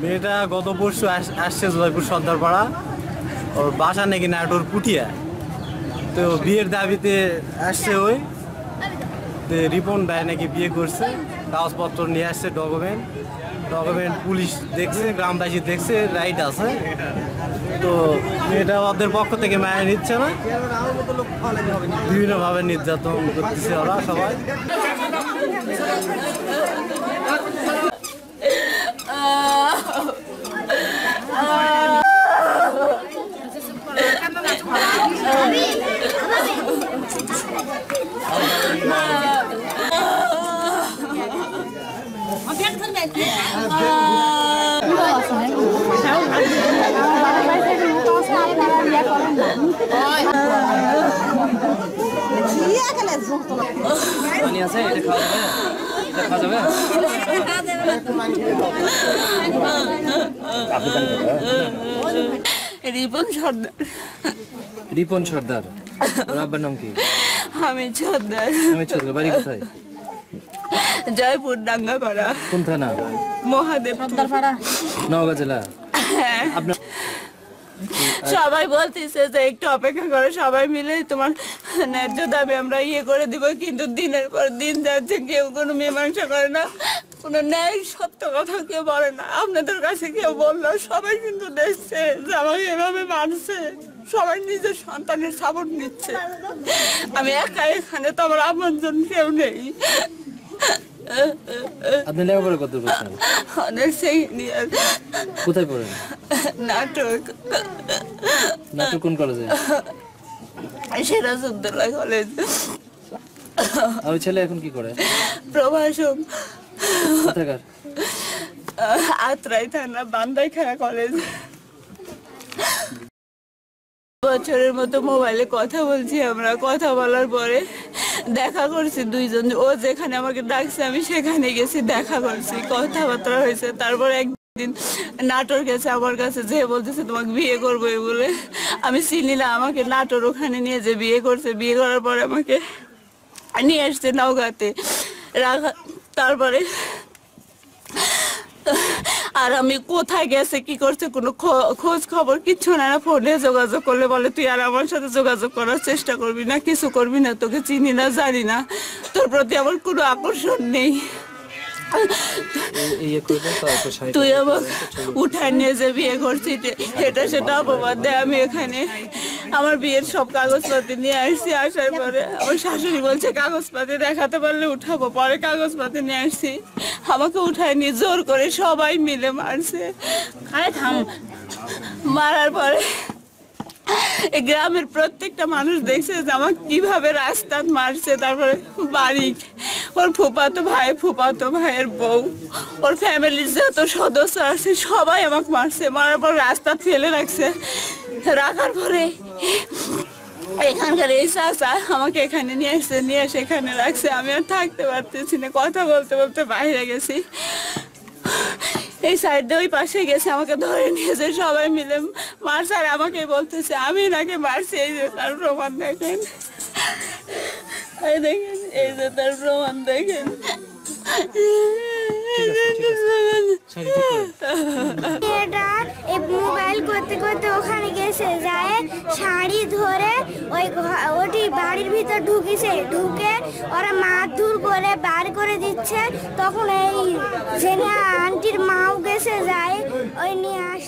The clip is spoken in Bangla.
মেয়েটা গত পরশু আসছে জয়পুর সর্দারপাড়া। ওর বাসা নাকি নাটোর পুটিয়া। তো বিয়ের দাবিতে আসছে ওই। রিপন ভাই নাকি বিয়ে করছে। কাগজপত্র নিয়ে আসছে ডকুমেন্ট ডকুমেন্ট পুলিশ দেখছে, গ্রামবাসী দেখছে রাইট আছে। তো এটা ওদের পক্ষ থেকে মায়া নিচ্ছে না। বিভিন্নভাবে নির্যাতন করতেছে ওরা সবাই। পানি আছে এটা খাওয়া যাবে এটা খাওয়া যাবে রিপন সর্দার। রিপন সর্দার। ওর আব্বার নাম কি? আমি সর্দার। আমি ছোট বাড়ি কোথায়? জয়পুর ডাঙ্গাপাড়া। কোন থানা? মহাদেব নওগাঁ জেলা। হ্যাঁ। আপনার সবাই বলতেছে যে একটু অপেক্ষা করো সবাই মিলে তোমার ন্যায্য দাবি আমরা ইয়ে করে দিব কিন্তু দিনের পর দিন যাচ্ছে কেউ কোনো মীমাংসা করে না কোনো ন্যায় সত্য কথা কেউ বলে না। আপনাদের কাছে কেউ বলল সবাই কিন্তু দেখছে যে আমাকে এভাবে মানছে সবাই নিজের সন্তানের সাপোর্ট নিচ্ছে। আমি একা এখানে তো আমার আপনজন কেউ নেই। আপনি লেখাপড়া কত করছেন অনেক ইয়ার কোথায় পড়েন? নাটক। নাটক কোন কলেজে সিরাজউদ্দৌলা কলেজ আর ছেলে এখন কি করে? প্রভাষক। কোথাকার? আত্রাই থানা বান্দাইখানা কলেজ বছরের মতো মোবাইলে কথা বলছি আমরা কথা বলার পরে দেখা করছি দুইজন। ও যেখানে আমাকে ডাকছে আমি সেখানে গেছি দেখা করছি। কথাবার্তা হয়েছে তারপর একদিন নাটোর গেছে, আমার কাছে যে বলতেছে, তোমাকে বিয়ে করব বলে। আমি চিনি না আমাকে নাটোর ওখানে নিয়ে যে বিয়ে করছে, বিয়ে করার পরে আমাকে নিয়ে আসছে নওগাঁতে। রাখা, তারপরে আর আমি কোথায় গেছে, কি করছে, কোনো খোঁজ খবর কিচ্ছু না, ফোনে যোগাযোগ করলে বলে, তুই আর আমার সাথে যোগাযোগ করার চেষ্টা করবি না, কিছু করবি না, তোকে চিনি না, জানি না। তোর প্রতি আমার কোনো আকর্ষণ নেই। তুই আমার উঠায় নিয়ে যে বিয়ে করছিস এটা সেটা অপবাদ দেয় আমি এখানে আমার বিয়ের সব কাগজপাতি নিয়ে আসছি আসার পরে আমার শাশুড়ি বলছে কাগজপাতি দেখাতে পারলে উঠাবো পরে কাগজপাতি নিয়ে আসছি। আমাকে উঠায় নিয়ে জোর করে সবাই মিলে মারছে। মারার পরে গ্রামের প্রত্যেকটা মানুষ দেখছে যে আমার কীভাবে রাস্তাত মারছে তারপরে বাড়ি ওর ফুপাতো ভাই ফুপাতো ভাইয়ের বউ, ওর ফ্যামিলির যত সদস্য আছে, সবাই আমাকে মারছে। মারার পর রাস্তা ফেলে রাখছে। রাখার পরে এখানকার এই চাচা আমাকে এখানে নিয়ে এসে নিয়ে এসে এখানে রাখছে। আমি আর থাকতে পারতেছি না, কথা বলতে বলতে বাইরে গেছি। এই সাইডে ওই পাশে গেছে, আমাকে ধরে নিয়েছে সবাই মিলে। মারছে আর আমাকে বলতেছে, আমি নাকি মারছি, এই তার প্রমাণ দেখেন। এই দেখেন এই যে তার প্রমাণ দেখেন মোবাইল করতে করতে ওখানে গেছে যায় শাড়ি ধরে ওই ঘ- ওটি বাড়ির ভিতর ঢুকিছে ঢুকে ওরা মারধর করে বার করে দিচ্ছে। তখন এই জেনে আন্টির মাও গেছে যায় ওই নিয়ে আস